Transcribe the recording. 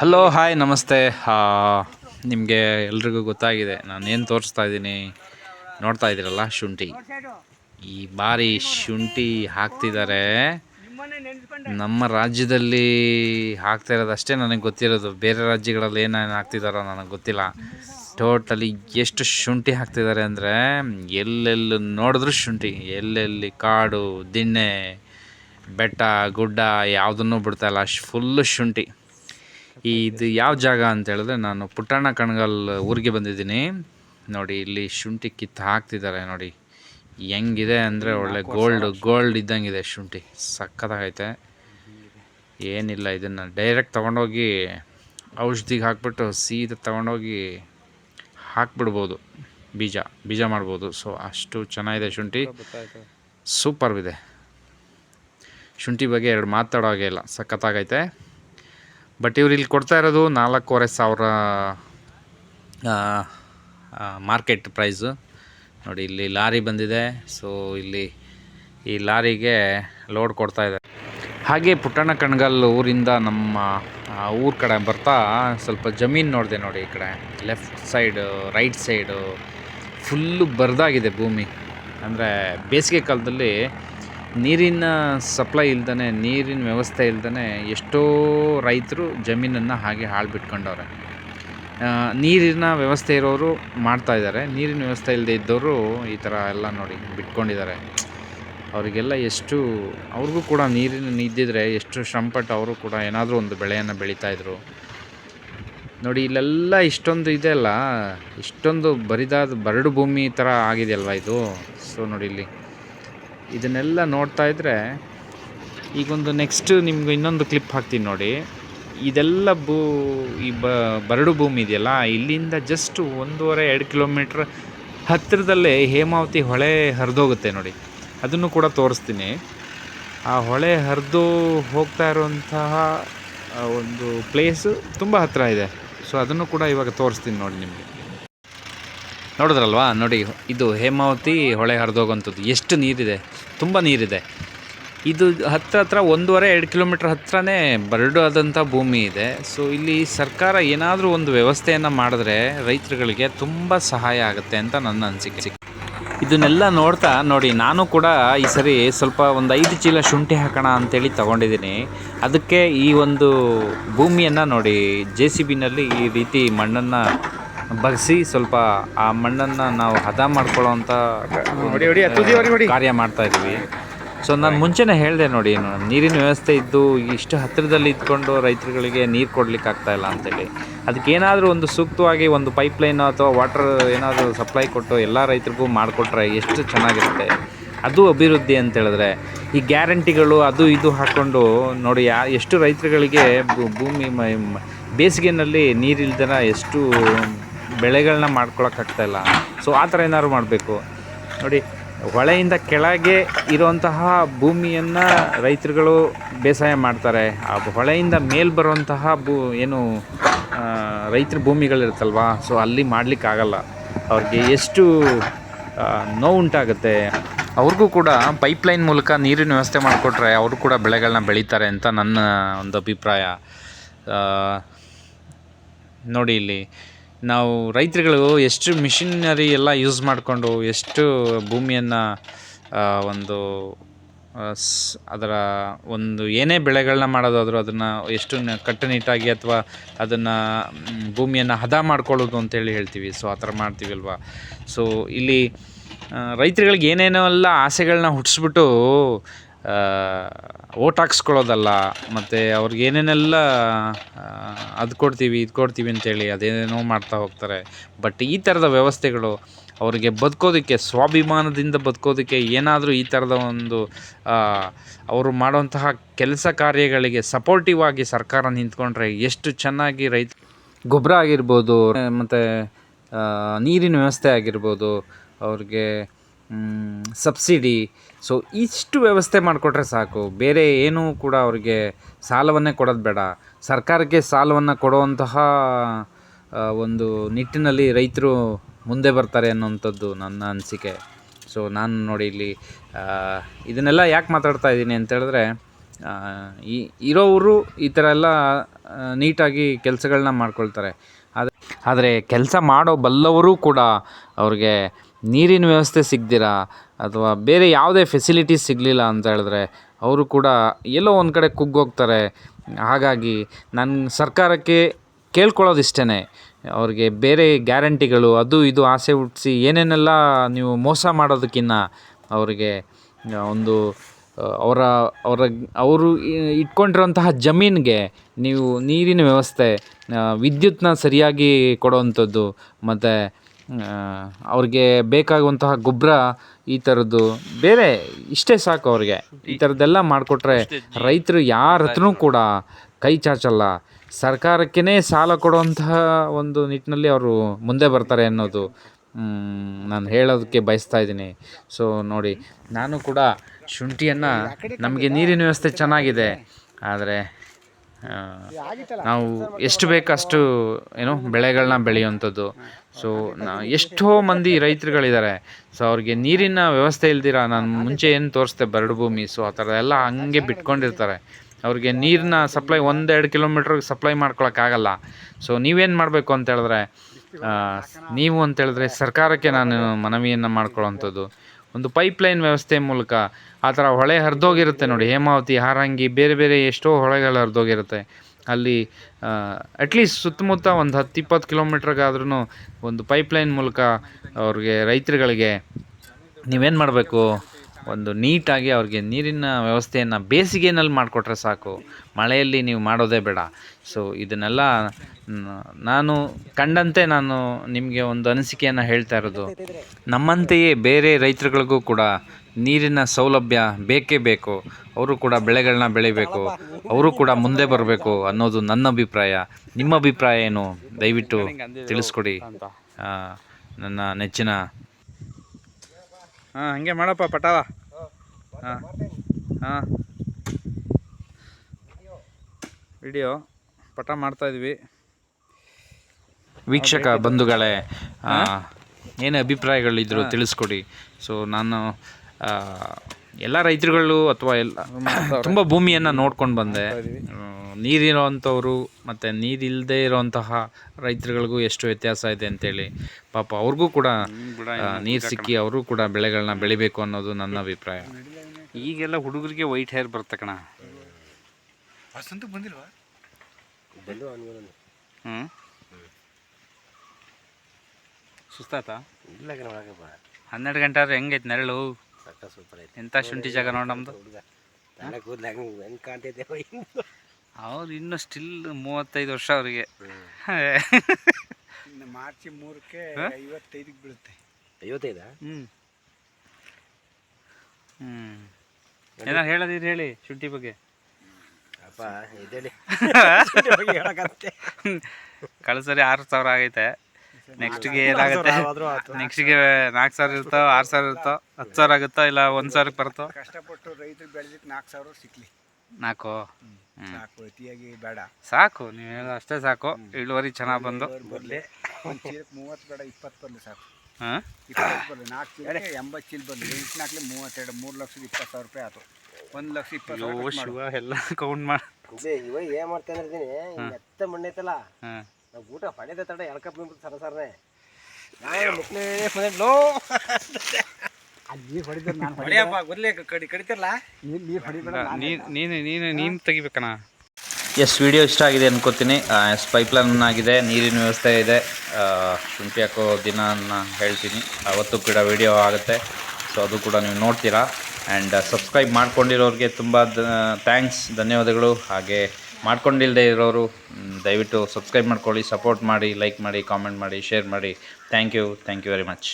Hello hi ನಮಸ್ತೆ. ನಿಮಗೆ ಎಲ್ರಿಗೂ ಗೊತ್ತಾಗಿದೆ ನಾನು ಏನು ತೋರಿಸ್ತಾ ಇದ್ದೀನಿ ನೋಡ್ತಾ ಇದ್ದೀರಲ್ಲ ಶುಂಠಿ. ಈ ಬಾರಿ ಶುಂಠಿ ಹಾಕ್ತಿದ್ದಾರೆ ನಮ್ಮ ರಾಜ್ಯದಲ್ಲಿ ಹಾಕ್ತಾ ಇರೋದು ಅಷ್ಟೇ ನನಗೆ ಗೊತ್ತಿರೋದು. ಬೇರೆ ರಾಜ್ಯಗಳಲ್ಲಿ ಏನೇನು ಹಾಕ್ತಿದ್ದಾರೋ ನನಗೆ ಗೊತ್ತಿಲ್ಲ. ಟೋಟಲಿ ಎಷ್ಟು ಶುಂಠಿ ಹಾಕ್ತಿದ್ದಾರೆ ಅಂದರೆ ಎಲ್ಲೆಲ್ಲಿ ನೋಡಿದ್ರು ಶುಂಠಿ. ಎಲ್ಲೆಲ್ಲಿ ಕಾಡು ದಿಣ್ಣೆ ಬೆಟ್ಟ ಗುಡ್ಡ ಯಾವುದನ್ನು ಬಿಡ್ತಾ ಇಲ್ಲ. ಅಷ್ಟು ಫುಲ್ಲು ಶುಂಠಿ. ಇದು ಯಾವ ಜಾಗ ಅಂತ ಹೇಳಿದ್ರೆ ನಾನು ಪುಟ್ಟಣ್ಣ ಕಣಗಲ್ ಊರಿಗೆ ಬಂದಿದ್ದೀನಿ. ನೋಡಿ ಇಲ್ಲಿ ಶುಂಠಿ ಕಿತ್ತು ಹಾಕ್ತಿದ್ದಾರೆ ನೋಡಿ. ಹೆಂಗಿದೆ ಅಂದರೆ ಒಳ್ಳೆ ಗೋಲ್ಡ್ ಗೋಲ್ಡ್ ಇದ್ದಂಗಿದೆ ಶುಂಠಿ. ಸಕ್ಕತ್ತಾಗೈತೆ ಏನಿಲ್ಲ ಇದನ್ನು ಡೈರೆಕ್ಟ್ ತೊಗೊಂಡೋಗಿ ಔಷಧಿಗೆ ಹಾಕ್ಬಿಟ್ಟು ಸೀದಾ ತೊಗೊಂಡೋಗಿ ಹಾಕ್ಬಿಡ್ಬೋದು. ಬೀಜ ಬೀಜ ಮಾಡ್ಬೋದು. ಸೊ ಅಷ್ಟು ಚೆನ್ನಾಗಿದೆ ಶುಂಠಿ. ಸೂಪರ್ ಇದೆ. ಶುಂಠಿ ಬಗ್ಗೆ ಎರಡು ಮಾತಾಡೋ ಹಾಗೆ ಇಲ್ಲ. ಸಖತ್ತಾಗೈತೆ. ಬಟ್ ಇವ್ರು ಇಲ್ಲಿ ಕೊಡ್ತಾ ಇರೋದು ನಾಲ್ಕೂವರೆ ಸಾವಿರ ಮಾರ್ಕೆಟ್ ಪ್ರೈಸು ನೋಡಿ, ಇಲ್ಲಿ ಲಾರಿ ಬಂದಿದೆ. ಸೊ ಇಲ್ಲಿ ಈ ಲಾರಿಗೆ ಲೋಡ್ ಕೊಡ್ತಾ ಇದೆ ಹಾಗೆ ಪುಟ್ಟಣ್ಣ ಕಣ್ಗಲ್ ಊರಿಂದ ನಮ್ಮ ಊರ ಕಡೆ ಬರ್ತಾ ಸ್ವಲ್ಪ ಜಮೀನು ನೋಡಿದೆ ನೋಡಿ ಈ ಕಡೆ. Left side right side full ಬರ್ದಾಗಿದೆ ಭೂಮಿ. ಅಂದರೆ ಬೇಸಿಗೆ ಕಾಲದಲ್ಲಿ ನೀರಿನ ಸಪ್ಲೈ ಇಲ್ದೇ ನೀರಿನ ವ್ಯವಸ್ಥೆ ಇಲ್ದೇ ಎಷ್ಟೋ ರೈತರು ಜಮೀನನ್ನು ಹಾಗೆ ಹಾಳು ಬಿಟ್ಕೊಂಡವ್ರೆ. ನೀರಿನ ವ್ಯವಸ್ಥೆ ಇರೋರು ಮಾಡ್ತಾ ಇದ್ದಾರೆ. ನೀರಿನ ವ್ಯವಸ್ಥೆ ಇಲ್ಲದೆ ಇದ್ದವರು ಈ ಥರ ಎಲ್ಲ ನೋಡಿ ಬಿಟ್ಕೊಂಡಿದ್ದಾರೆ. ಅವರಿಗೆಲ್ಲ ಎಷ್ಟು, ಅವ್ರಿಗೂ ಕೂಡ ನೀರಿನ ಇದ್ದಿದ್ರೆ ಎಷ್ಟು ಶ್ರಮಪಟ್ಟು ಅವರು ಕೂಡ ಏನಾದರೂ ಒಂದು ಬೆಳೆಯನ್ನು ಬೆಳೀತಾಯಿದ್ರು ನೋಡಿ, ಇಲ್ಲೆಲ್ಲ ಇಷ್ಟೊಂದು ಇದೆ ಅಲ್ಲ, ಇಷ್ಟೊಂದು ಬರಿದಾದ ಬರಡು ಭೂಮಿ ಥರ ಆಗಿದೆಯಲ್ವ ಇದು? ಸೊ ನೋಡಿ ಇಲ್ಲಿ. ಇದನ್ನೆಲ್ಲ ನೋಡ್ತಾ ಇದ್ದರೆ ಈಗೊಂದು ನೆಕ್ಸ್ಟ್ ನಿಮ್ಗೆ ಇನ್ನೊಂದು ಕ್ಲಿಪ್ ಹಾಕ್ತೀನಿ ನೋಡಿ. ಇದೆಲ್ಲ ಭೂ, ಈ ಬರಡು ಭೂಮಿ ಇದೆಯಲ್ಲ, ಇಲ್ಲಿಂದ ಜಸ್ಟ್ ಒಂದೂವರೆ, ಎರಡು ಕಿಲೋಮೀಟ್ರ್ ಹತ್ತಿರದಲ್ಲೇ ಹೇಮಾವತಿ ಹೊಳೆ ಹರಿದೋಗುತ್ತೆ ನೋಡಿ. ಅದನ್ನು ಕೂಡ ತೋರಿಸ್ತೀನಿ. ಆ ಹೊಳೆ ಹರಿದು ಹೋಗ್ತಾ ಇರುವಂತಹ ಒಂದು ಪ್ಲೇಸು ತುಂಬ ಹತ್ತಿರ ಇದೆ. ಸೊ ಅದನ್ನು ಕೂಡ ಇವಾಗ ತೋರಿಸ್ತೀನಿ ನೋಡಿ ನಿಮಗೆ. ನೋಡಿದ್ರಲ್ವಾ? ನೋಡಿ, ಇದು ಹೇಮಾವತಿ ಹೊಳೆ ಹರಿದೋಗೋಂಥದ್ದು. ಎಷ್ಟು ನೀರಿದೆ. ತುಂಬ ನೀರಿದೆ. ಇದು ಹತ್ರ ಹತ್ರ ಒಂದೂವರೆ, ಎರಡು ಕಿಲೋಮೀಟ್ರ್ ಹತ್ರನೇ ಬರಡು ಆದಂಥ ಭೂಮಿ ಇದೆ. ಸೊ ಇಲ್ಲಿ ಸರ್ಕಾರ ಏನಾದರೂ ಒಂದು ವ್ಯವಸ್ಥೆಯನ್ನು ಮಾಡಿದ್ರೆ ರೈತರುಗಳಿಗೆ ತುಂಬ ಸಹಾಯ ಆಗುತ್ತೆ ಅಂತ ನನ್ನ ಅನಿಸಿಕೆ. ಇದನ್ನೆಲ್ಲ ನೋಡ್ತಾ ನೋಡಿ, ನಾನು ಕೂಡ ಈ ಸರಿ ಸ್ವಲ್ಪ ಒಂದು ಐದು ಚೀಲ ಶುಂಠಿ ಹಾಕೋಣ ಅಂತೇಳಿ ತಗೊಂಡಿದ್ದೀನಿ. ಅದಕ್ಕೆ ಈ ಒಂದು ಭೂಮಿಯನ್ನು ನೋಡಿ ಜೆ ಸಿ ಬಿನಲ್ಲಿ ಈ ರೀತಿ ಮಣ್ಣನ್ನು ಬಗ್ಸಿ ಸ್ವಲ್ಪ ಆ ಮಣ್ಣನ್ನು ನಾವು ಹದ ಮಾಡ್ಕೊಳ್ಳೋವಂಥ ಕಾರ್ಯ ಮಾಡ್ತಾ ಇದ್ದೀವಿ. ಸೊ ನಾನು ಮುಂಚೆನೇ ಹೇಳಿದೆ ನೋಡಿ ನೀರಿನ ವ್ಯವಸ್ಥೆ ಇದ್ದು ಇಷ್ಟು ಹತ್ತಿರದಲ್ಲಿ ಇದ್ಕೊಂಡು ರೈತರುಗಳಿಗೆ ನೀರು ಕೊಡ್ಲಿಕ್ಕೆ ಆಗ್ತಾ ಇಲ್ಲ ಅಂತೇಳಿ. ಅದಕ್ಕೆ ಏನಾದರೂ ಒಂದು ಸೂಕ್ತವಾಗಿ ಒಂದು ಪೈಪ್ಲೈನ್ ಅಥವಾ ವಾಟರ್ ಏನಾದರೂ ಸಪ್ಲೈ ಕೊಟ್ಟು ಎಲ್ಲ ರೈತರಿಗೂ ಮಾಡಿಕೊಟ್ರೆ ಎಷ್ಟು ಚೆನ್ನಾಗಿರುತ್ತೆ? ಅದು ಅಭಿವೃದ್ಧಿ ಅಂತ ಹೇಳಿದ್ರೆ ಈ ಗ್ಯಾರಂಟಿಗಳು ಅದು ಇದು ಹಾಕ್ಕೊಂಡು ನೋಡಿ ಯಾ ಎಷ್ಟು ರೈತರುಗಳಿಗೆ ಭೂಮಿ ಬೇಸಿಗೆನಲ್ಲಿ ನೀರಿಲ್ದನ ಎಷ್ಟು ಬೆಳೆಗಳನ್ನ ಮಾಡ್ಕೊಳಕ್ಕಾಗ್ತಾ ಇಲ್ಲ. ಸೊ ಆ ಥರ ಏನಾದ್ರು ಮಾಡಬೇಕು. ನೋಡಿ, ಹೊಳೆಯಿಂದ ಕೆಳಗೆ ಇರುವಂತಹ ಭೂಮಿಯನ್ನು ರೈತರುಗಳು ಬೇಸಾಯ ಮಾಡ್ತಾರೆ. ಆ ಹೊಳೆಯಿಂದ ಮೇಲ್ ಬರುವಂತಹ ಭೂ, ಏನು ರೈತರ ಭೂಮಿಗಳಿರುತ್ತಲ್ವಾ? ಸೊ ಅಲ್ಲಿ ಮಾಡಲಿಕ್ಕಾಗಲ್ಲ ಅವ್ರಿಗೆ ಎಷ್ಟು ನೋವು ಉಂಟಾಗುತ್ತೆ. ಅವ್ರಿಗೂ ಕೂಡ ಪೈಪ್ಲೈನ್ ಮೂಲಕ ನೀರಿನ ವ್ಯವಸ್ಥೆ ಮಾಡಿಕೊಟ್ರೆ ಅವರು ಕೂಡ ಬೆಳೆಗಳನ್ನ ಬೆಳೀತಾರೆ ಅಂತ ನನ್ನ ಒಂದು ಅಭಿಪ್ರಾಯ. ನೋಡಿ ಇಲ್ಲಿ. ನಾವು ರೈತರುಗಳು ಎಷ್ಟು ಮಿಷಿನರಿ ಎಲ್ಲ ಯೂಸ್ ಮಾಡಿಕೊಂಡು ಎಷ್ಟು ಭೂಮಿಯನ್ನು ಒಂದು ಸ್- ಅದರ ಒಂದು ಏನೇ ಬೆಳೆಗಳನ್ನ ಮಾಡೋದಾದರೂ ಅದನ್ನು ಎಷ್ಟು ಕಟ್ಟುನಿಟ್ಟಾಗಿ ಅಥವಾ ಅದನ್ನು ಭೂಮಿಯನ್ನು ಹದ ಮಾಡ್ಕೊಳ್ಳೋದು ಅಂತೇಳಿ ಹೇಳ್ತೀವಿ. ಸೊ, ಆ ಥರ ಮಾಡ್ತೀವಿ ಅಲ್ವಾ ಸೊ, ಇಲ್ಲಿ ರೈತರುಗಳಿಗೆ ಏನೇನೋ ಎಲ್ಲ ಆಸೆಗಳನ್ನ ಹುಟ್ಟಿಸ್ಬಿಟ್ಟು ಓಟ್ ಹಾಕ್ಸ್ಕೊಳ್ಳೋದಲ್ಲ, ಮತ್ತು ಅವ್ರಿಗೆ ಏನೇನೆಲ್ಲ ಅದು ಕೊಡ್ತೀವಿ, ಇದು ಕೊಡ್ತೀವಿ ಅಂತೇಳಿ ಅದೇನೇನೋ ಮಾಡ್ತಾ ಹೋಗ್ತಾರೆ. ಬಟ್ ಈ ಥರದ ವ್ಯವಸ್ಥೆಗಳು ಅವರಿಗೆ ಬದುಕೋದಕ್ಕೆ, ಸ್ವಾಭಿಮಾನದಿಂದ ಬದುಕೋದಕ್ಕೆ ಏನಾದರೂ ಈ ಥರದ ಒಂದು ಅವರು ಮಾಡುವಂತಹ ಕೆಲಸ ಕಾರ್ಯಗಳಿಗೆ ಸಪೋರ್ಟಿವ್ ಆಗಿ ಸರ್ಕಾರ ನಿಂತ್ಕೊಂಡ್ರೆ ಎಷ್ಟು ಚೆನ್ನಾಗಿ ರೈತ ಗೊಬ್ಬರ ಆಗಿರ್ಬೋದು, ಮತ್ತು ನೀರಿನ ವ್ಯವಸ್ಥೆ ಆಗಿರ್ಬೋದು, ಅವ್ರಿಗೆ ಸಬ್ಸಿಡಿ ಸೊ ಇಷ್ಟು ವ್ಯವಸ್ಥೆ ಮಾಡಿಕೊಟ್ರೆ ಸಾಕು. ಬೇರೆ ಏನೂ ಕೂಡ ಅವರಿಗೆ ಸಾಲವನ್ನೇ ಕೊಡೋದು ಬೇಡ. ಸರ್ಕಾರಕ್ಕೆ ಸಾಲವನ್ನು ಕೊಡುವಂತಹ ಒಂದು ನಿಟ್ಟಿನಲ್ಲಿ ರೈತರು ಮುಂದೆ ಬರ್ತಾರೆ ಅನ್ನೋವಂಥದ್ದು ನನ್ನ ಅನಿಸಿಕೆ. ಸೊ ನಾನು ನೋಡಿ ಇಲ್ಲಿ ಇದನ್ನೆಲ್ಲ ಯಾಕೆ ಮಾತಾಡ್ತಾ ಇದ್ದೀನಿ ಅಂತ ಹೇಳಿದ್ರೆ ಈ, ಇರೋವರು ಈ ಥರ ಎಲ್ಲ ನೀಟಾಗಿ ಕೆಲಸಗಳನ್ನ ಮಾಡ್ಕೊಳ್ತಾರೆ. ಆದರೆ ಕೆಲಸ ಮಾಡೋ ಬಲ್ಲವರು ಕೂಡ ಅವ್ರಿಗೆ ನೀರಿನ ವ್ಯವಸ್ಥೆ ಸಿಗ್ದಿರ? ಅಥವಾ ಬೇರೆ ಯಾವುದೇ ಫೆಸಿಲಿಟೀಸ್ ಸಿಗಲಿಲ್ಲ ಅಂತ ಹೇಳಿದ್ರೆ ಅವರು ಕೂಡ ಎಲ್ಲೋ ಒಂದು ಕಡೆ ಕುಗ್ಗೋಗ್ತಾರೆ. ಹಾಗಾಗಿ ನನ್ನ ಸರ್ಕಾರಕ್ಕೆ ಕೇಳ್ಕೊಳ್ಳೋದಿಷ್ಟೇ ಅವ್ರಿಗೆ ಬೇರೆ ಗ್ಯಾರಂಟಿಗಳು, ಅದು ಇದು ಆಸೆ ಹುಟ್ಟಿಸಿ ಏನೇನೆಲ್ಲ ನೀವು ಮೋಸ ಮಾಡೋದಕ್ಕಿಂತ ಅವರಿಗೆ ಒಂದು ಅವರ ಅವರ, ಅವರು ಇಟ್ಕೊಂಡಿರೋಂತಹ ಜಮೀನಿಗೆ ನೀವು ನೀರಿನ ವ್ಯವಸ್ಥೆ ವಿದ್ಯುತ್ತನ್ನ ಸರಿಯಾಗಿ ಕೊಡೋವಂಥದ್ದು, ಮತ್ತು ಅವ್ರಿಗೆ ಬೇಕಾಗುವಂತಹ ಗೊಬ್ಬರ ಈ ಥರದ್ದು ಬೇರೆ ಇಷ್ಟೇ ಸಾಕು ಅವ್ರಿಗೆ. ಈ ಥರದ್ದೆಲ್ಲ ಮಾಡಿಕೊಟ್ರೆ ರೈತರು ಯಾರ ಹತ್ರನೂ ಕೂಡ ಕೈ ಚಾಚಲ್ಲ. ಸರ್ಕಾರಕ್ಕೇ ಸಾಲ ಕೊಡುವಂತಹ ಒಂದು ನಿಟ್ಟಿನಲ್ಲಿ ಅವರು ಮುಂದೆ ಬರ್ತಾರೆ ಅನ್ನೋದು ನಾನು ಹೇಳೋದಕ್ಕೆ ಬಯಸ್ತಾ ಇದ್ದೀನಿ. ಸೊ ನೋಡಿ ನಾನು ಕೂಡ ಶುಂಠಿಯನ್ನು ನಮಗೆ ನೀರಿನ ವ್ಯವಸ್ಥೆ ಚೆನ್ನಾಗಿದೆ. ಆದರೆ ನಾವು ಎಷ್ಟು ಬೇಕಷ್ಟು ಏನು ಬೆಳೆಗಳನ್ನ ಬೆಳೆಯುವಂಥದ್ದು. ಸೊ ನಾ ಎಷ್ಟೋ ಮಂದಿ ರೈತರುಗಳಿದ್ದಾರೆ ಸೊ ಅವ್ರಿಗೆ ನೀರಿನ ವ್ಯವಸ್ಥೆ ಇಲ್ದಿರ ನಾನು ಮುಂಚೆ ಏನು ತೋರಿಸ್ದೆ ಬರಡು ಭೂಮಿ. ಸೊ ಆ ಥರ ಎಲ್ಲ ಹಂಗೆ ಬಿಟ್ಕೊಂಡಿರ್ತಾರೆ. ಅವ್ರಿಗೆ ನೀರನ್ನ ಸಪ್ಲೈ ಒಂದೆರಡು ಕಿಲೋಮೀಟ್ರಿಗೆ ಸಪ್ಲೈ ಮಾಡ್ಕೊಳಕ್ಕಾಗಲ್ಲ ಸೊ ನೀವೇನು ಮಾಡಬೇಕು ಅಂತ ಹೇಳಿದ್ರೆ ನೀವು ಅಂತ ಹೇಳಿದ್ರೆ ಸರ್ಕಾರಕ್ಕೆ ನಾನು ಮನವಿಯನ್ನು ಮಾಡ್ಕೊಳ್ಳೋವಂಥದ್ದು. ಒಂದು ಪೈಪ್ಲೈನ್ ವ್ಯವಸ್ಥೆ ಮೂಲಕ ಆ ಥರ ಹೊಳೆ ಹರಿದೋಗಿರುತ್ತೆ ನೋಡಿ. ಹೇಮಾವತಿ, ಹಾರಂಗಿ, ಬೇರೆ ಬೇರೆ ಎಷ್ಟೋ ಹೊಳೆಗಳು ಹರಿದೋಗಿರುತ್ತೆ. ಅಲ್ಲಿ ಅಟ್ಲೀಸ್ಟ್ ಸುತ್ತಮುತ್ತ ಒಂದು ಹತ್ತು ಇಪ್ಪತ್ತು ಕಿಲೋಮೀಟ್ರಿಗಾದ್ರೂ ಒಂದು ಪೈಪ್ಲೈನ್ ಮೂಲಕ ಅವ್ರಿಗೆ ರೈತರುಗಳಿಗೆ ನೀವೇನು ಮಾಡಬೇಕು? ಒಂದು ನೀಟಾಗಿ ಅವ್ರಿಗೆ ನೀರಿನ ವ್ಯವಸ್ಥೆಯನ್ನು ಬೇಸಿಗೆನಲ್ಲಿ ಮಾಡಿಕೊಟ್ರೆ ಸಾಕು. ಮಳೆಯಲ್ಲಿ ನೀವು ಮಾಡೋದೇ ಬೇಡ. ಸೊ ಇದನ್ನೆಲ್ಲ ನಾನು ಕಂಡಂತೆ ನಾನು ನಿಮಗೆ ಒಂದು ಅನಿಸಿಕೆಯನ್ನು ಹೇಳ್ತಾ ಇರೋದು. ನಮ್ಮಂತೆಯೇ ಬೇರೆ ರೈತರುಗಳಿಗೂ ಕೂಡ ನೀರಿನ ಸೌಲಭ್ಯ ಬೇಕೇ ಬೇಕು. ಅವರು ಕೂಡ ಬೆಳೆಗಳನ್ನ ಬೆಳಿಬೇಕು. ಅವರು ಕೂಡ ಮುಂದೆ ಬರಬೇಕು ಅನ್ನೋದು ನನ್ನ ಅಭಿಪ್ರಾಯ. ನಿಮ್ಮ ಅಭಿಪ್ರಾಯ ಏನು? ದಯವಿಟ್ಟು ತಿಳಿಸ್ಕೊಡಿ. ನನ್ನ ನೆಚ್ಚಿನ. ಹಾಂ ಹಂಗೆ ಮಾಡಪ್ಪ ಪಟಾವ ಹಾಂ ಹಾಂ. ವಿಡಿಯೋ ಪಟ ಮಾಡ್ತಾಯಿದ್ವಿ ವೀಕ್ಷಕ ಬಂಧುಗಳೇ ಏನೇ ಅಭಿಪ್ರಾಯಗಳಿದ್ರು ತಿಳಿಸ್ಕೊಡಿ. ಸೊ ನಾನು ಎಲ್ಲ ರೈತರುಗಳು ಅಥವಾ ಎಲ್ಲ ತುಂಬ ಭೂಮಿಯನ್ನು ನೋಡ್ಕೊಂಡು ಬಂದೆ. ನೀರಿರೋವಂಥವ್ರು ಮತ್ತು ನೀರಿಲ್ಲದೆ ಇರೋವಂತಹ ರೈತರುಗಳಿಗೂ ಎಷ್ಟು ವ್ಯತ್ಯಾಸ ಇದೆ ಅಂತೇಳಿ ಪಾಪ ಅವ್ರಿಗೂ ಕೂಡ ನೀರು ಸಿಕ್ಕಿ ಅವರು ಕೂಡ ಬೆಳೆಗಳನ್ನ ಬೆಳಿಬೇಕು ಅನ್ನೋದು ನನ್ನ ಅಭಿಪ್ರಾಯ. ಈಗೆಲ್ಲ ಹುಡುಗರಿಗೆ ವೈಟ್ ಹೇರ್ ಬರುತ್ತೆ ಕಣ. ವಸಂತ ಬಂದಿಲ್ವಾ? ಹ್ಞೂ ಸುಸ್ತಾತಾ ಇಲ್ಲ ಹನ್ನೆರಡು ಗಂಟೆ ಆದ್ರೆ ಹೆಂಗೈತೆ ನೆರಳು? ಸಕ್ಕ ಸೂಪರ್ ಐತೆ ಎಂಥ ಶುಂಠಿ ಜಾಗ ನೋಡಿ ನಮ್ಮದು ಹುಡುಗ ತಲೆ ಕೂದ್ಲಾಗ ಹೆಂಗೆ ಕಾಣ್ತೈತೆ ಅವ್ರು ಇನ್ನೂ? ಸ್ಟಿಲ್ ಮೂವತ್ತೈದು ವರ್ಷ ಅವರಿಗೆ. ಇನ್ನು ಮಾರ್ಚ್ ಮೂರಕ್ಕೆ ಐವತ್ತೈದಕ್ಕೆ ಬೀಳುತ್ತೆ. ಐವತ್ತೈದಾ? ಹ್ಞೂ ಹ್ಞೂ ಏನಾರು ಹೇಳೋದಿದ್ರೆ ಹೇಳಿ ಶುಂಠಿ ಬಗ್ಗೆ. ಅಪ್ಪ ಇದೇಳಿ ಹೇಳಕತ್ತೆ ಕಳ್ಸರಿ ಆರು ಸಾವಿರ ಆಗೈತೆ. ನೆಕ್ಸ್ಟ್ಗೆ ಏನಾಗುತ್ತೆ? ನೆಕ್ಸ್ಟ್ಗೆ ನಾಲ್ಕು ಸಾವಿರ. ಇರ್ತಾವ ಆರು ಸಾವಿರ ಇರ್ತಾವ ಹತ್ತು ಸಾವಿರ ಆಗುತ್ತೋ ಇಲ್ಲ ಒಂದು ಸಾವಿರ ಬರ್ತೋ ಕಷ್ಟಪಟ್ಟು ರೈತರು ಬೆಳೆದಿಕ್ಕೆ ನಾಲ್ಕು ಸಾವಿರ ಸಿಕ್ಲಿ. ನಾಲ್ಕು? ಸಾಕು ಅತಿಯಾಗಿ ಬೇಡ. ಸಾಕು ನೀವು ಹೇಳೋ ಅಷ್ಟೇ ಸಾಕು. ಇಳುವರಿ ಚೆನ್ನಾಗಿ ಬಂದು. ಬರಲಿ. ಒಂದು ಚೀಲಕ್ಕೆ ಮೂವತ್ತು ಬೇಡ ಇಪ್ಪತ್ತು ಬರಲಿ ಸಾಕು. ಹಾಂ? ಇಪ್ಪತ್ತು ಬರಲಿ. ನಾಲ್ಕು ಚೀಲ ಎಂಬತ್ತು ಚೀಲ ಬರಲಿ. ಎಂಟು ನಾಲ್ಕಲಿ ಮೂವತ್ತೆರಡು ಮೂರು ಲಕ್ಷದ ಇಪ್ಪತ್ತು ಸಾವಿರ ರೂಪಾಯಿ ಆಯ್ತು ಒಂದು ಲಕ್ಷ ಇಪ್ಪತ್ತು ಸಾವಿರ ಶಿವ ಎಲ್ಲ ಕೌಂಟ್ ಮಾಡಿ. ಇವಾಗ ಏನು ಮಾಡ್ತೇನೆ ಇದ್ದೀನಿ ಎತ್ತ ಮಣ್ಣೈತಲ್ಲ? ಹಾಂ. ನಾವು ಊಟ ಪಡೆದ ತಡ ಎಳ್ಕಪ್ ನಿಂಬಿಟ್ಟು ಸರ ಸರ್ನೆ ಬಂದಿದ್ಲೋ ಅಲ್ಲಿ ನೀರು ಹೊಡಿದ್ರೆ ನಾನು ಹೊಡಿಯಪ್ಪ ಗೊತ್ತಲೇ ಕಡಿ ಕಡಿತಿರಲ್ಲ? ನೀರು ನೀರು ಹೊಡಿಬೇಡ ನಾನು ನೀನು ನೀನು ನೀನು ತೆಗಿಬೇಕಣ್ಣ. ಎಸ್ ವಿಡಿಯೋ ಇಷ್ಟ ಆಗಿದೆ ಅನ್ಕೋತೀನಿ. ಎಸ್ ಪೈಪ್ಲೈನ್ ಆಗಿದೆ ನೀರಿನ ವ್ಯವಸ್ಥೆ ಇದೆ. ಶುಂಠಿ ಹಾಕೋ ದಿನ ಹೇಳ್ತೀನಿ. ಅವತ್ತು ಕೂಡ ವಿಡಿಯೋ ಆಗುತ್ತೆ. ಸೊ ಅದು ಕೂಡ ನೀವು ನೋಡ್ತೀರಾ. ಆ್ಯಂಡ್ ಸಬ್ಸ್ಕ್ರೈಬ್ ಮಾಡ್ಕೊಂಡಿರೋರಿಗೆ ತುಂಬ ಥ್ಯಾಂಕ್ಸ್ ಧನ್ಯವಾದಗಳು. ಹಾಗೆ ಮಾಡ್ಕೊಂಡಿಲ್ಲದೆ ಇರೋರು ದಯವಿಟ್ಟು ಸಬ್ಸ್ಕ್ರೈಬ್ ಮಾಡ್ಕೊಳ್ಳಿ ಸಪೋರ್ಟ್ ಮಾಡಿ ಲೈಕ್ ಮಾಡಿ ಕಾಮೆಂಟ್ ಮಾಡಿ ಶೇರ್ ಮಾಡಿ. Thank you thank you very much